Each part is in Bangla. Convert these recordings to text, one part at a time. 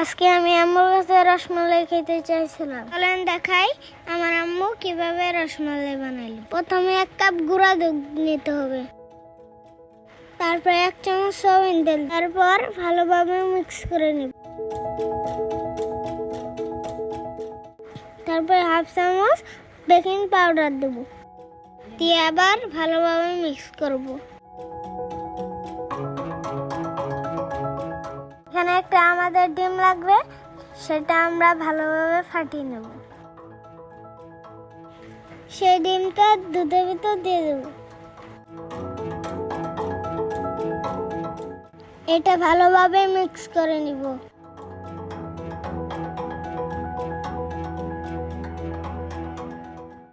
আজকে আমি আম্মুর কাছে রসমালাই খেতে চাইছিলাম। চলেন দেখাই আমার আম্মু কীভাবে রসমালাই বানাইলো। প্রথমে এক কাপ গুঁড়া দুধ নিতে হবে। তারপর এক চামচ সয়াবিন তেল। তারপর ভালোভাবে মিক্স করে নিব। তারপর হাফ চামচ বেকিং পাউডার দেবো। দিয়ে আবার ভালোভাবে মিক্স করব। একটা আমাদের ডিম লাগবে, সেটা আমরা ভালোভাবে ফাটিয়ে নেব। সেই ডিমটা দুধের ভিতর দিয়ে দেব। এটা ভালোভাবে মিক্স করে নিব।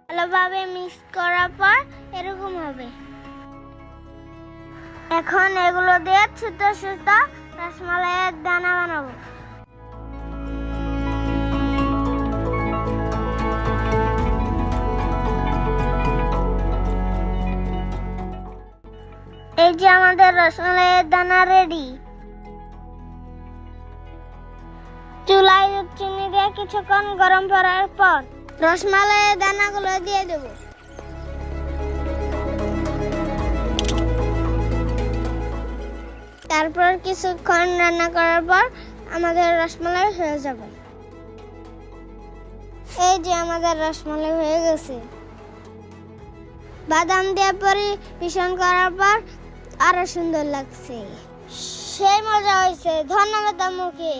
ভালোভাবে মিক্স করার পর এরকম হবে। এখন এগুলো দিয়ে ছোট ছোট রসমালাইয়ের দানা বানাবো। এই যে আমাদের রসমালাইয়ের দানা রেডি চুলায় চিনি দিয়ে কিছুক্ষণ গরম করার পর রসমালাইয়ের দানাগুলো দিয়ে দেবো। তারপর কিছুক্ষণ রান্না করার পর আমাদের রসমালাই হয়ে যাবে। এই যে আমাদের রসমালাই হয়ে গেছে। বাদাম দিয়ে মিশন করার পর আরও সুন্দর লাগছে। সেই মজা হয়েছে ধন্যবাদ আম্মুকে।